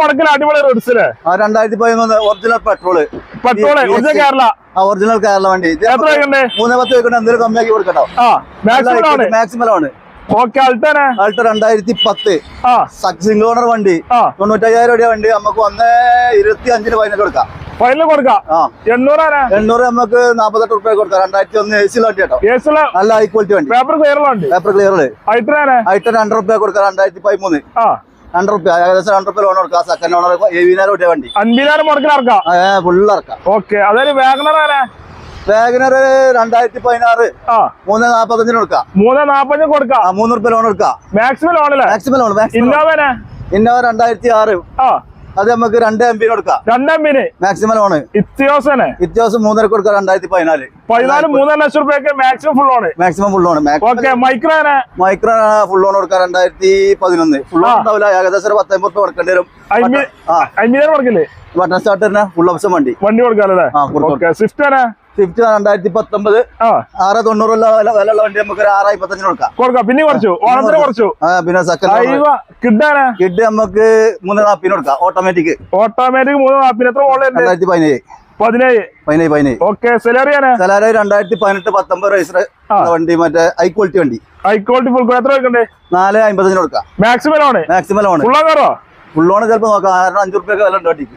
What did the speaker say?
മുടക്കിൽ അടിപൊളി റോഡ്സ് രണ്ടായിരത്തി പതിമൂന്ന് original petrol petrol original Kerala original Kerala വണ്ടി. മൂന്ന് പത്ത് വെക്കണ്ട എന്തെങ്കിലും കമ്മിയാക്കി കൊടുക്കട്ടോ. മാക്സിമം ആണ് രണ്ടായിരത്തി പത്ത്. സിംഗിൾ ഓണർ വണ്ടി. തൊണ്ണൂറ്റയ്യായിരം രൂപ വണ്ടി നമുക്ക് ഒന്ന് ഇരുപത്തി അഞ്ചിന് പതിനെട്ട് കൊടുക്കാം. ഫൈനൽ കൊടുക്കാം എണ്ണൂറ് നമുക്ക് നാപ്പത്തെട്ട് റുപ്യ കൊടുക്കാം. രണ്ടായിരത്തി ഒന്ന് എ സി വണ്ടി കേട്ടോ. നല്ല ഹൈ ക്വാളിറ്റി വണ്ടി. പേപ്പർ ക്ലിയർ പേപ്പർ ക്ലിയർ അൾട്ടനാണ് ആയിട്ട് രണ്ട് റുപ്യ കൊടുക്കാം രണ്ടായിരത്തി പതിമൂന്ന്. രണ്ട് റുപ്യ ഏകദേശം രണ്ട് റുപ്യ ലോൺ കൊടുക്കാം സെക്കൻഡ് ഓണർ ഏവിനായിരം രൂപ വണ്ടി. അൻപതിനായിരം മുടക്കിൽ ഇറക്കാം? ഫുള്ള് ഇറക്കാം. ഓക്കെ. അതൊരു വാഗണറാണ് വാഗനർ രണ്ടായിരത്തി പതിനാറ്. മൂന്ന് നാപ്പത്തഞ്ചിന് കൊടുക്കാം. മൂന്ന് നാപ്പഞ്ച് കൊടുക്കാം? മൂന്ന് റുപ്യ ലോൺ കൊടുക്കാം മാക്സിമം ലോൺ മാക്സിമം ലോൺ ഇന്നോവനെ ഇന്നോവ രണ്ടായിരത്തി ആറ്. ആ. അത് നമുക്ക് രണ്ട് എം പിന് കൊടുക്കാം. രണ്ട് എം പിന് മാക്സിമം ലോണ് ഇത്യോസന്. വ്യത്യാസം മൂന്നര കൊടുക്കാം രണ്ടായിരത്തി പതിനാല് പതിനാല് മൂന്നര ലക്ഷം രൂപയ്ക്ക് maximum full loan maximum full loan മൈക്രോന് micro full loan കൊടുക്കാം രണ്ടായിരത്തി പതിനൊന്ന് ഫുൾ ലോൺ ഉണ്ടാവില്ല ഏകദേശം ഒരു പത്തൊമ്പത് റുപ്യ കൊടുക്കേണ്ടി വരും. അഞ്ഞൂറ് കൊടുക്കില്ലേ? ബട്ടൺ സ്റ്റാർട്ടറിന് ഫുൾ ഓപ്ഷൻ വണ്ടി. വണ്ടി കൊടുക്കാല്ലേ സ്വിഫ്റ്റ് സ്വിഫ്റ്റ് രണ്ടായിരത്തി പത്തൊമ്പത് ആറ് തൊണ്ണൂറുള്ള വിലയുള്ള വണ്ടി നമുക്ക് ഒരു ആറ് അമ്പത്തഞ്ചിന് കൊടുക്കാം. കൊടുക്കാം. പിന്നെ കുറച്ചു. ഓണത്തിന് കുറച്ചു. പിന്നെ സെക്കൻഡ് കിഡ് നമുക്ക് മൂന്ന് നാപ്പിന് കൊടുക്കാം. ഓട്ടോമാറ്റിക് ഓട്ടോമാറ്റിക് മൂന്ന് നാപ്പിന് എത്ര ഓളുണ്ട് രണ്ടായിരത്തി പതിനേഴ് പതിനേഴ്. പതിനേഴ് പതിനേഴ്. ഓക്കെ സെലറിയാണ് സലാര രണ്ടായിരത്തി പതിനെട്ട് പത്തൊമ്പത് രജിസ്റ്റർ വണ്ടി മറ്റേ ഹൈ ക്വാളിറ്റി വണ്ടി. ഹൈ ക്വാളിറ്റി ഫുൾ എത്ര വെക്കണ്ടേ നാല് അമ്പത്തഞ്ചിന് കൊടുക്കാം. Maximum loan maximum loan full loan ചിലപ്പോൾ നോക്കാം. കാരണം അഞ്ചു റുപ്യൊക്കെ വില ഉണ്ട് വണ്ടിക്ക്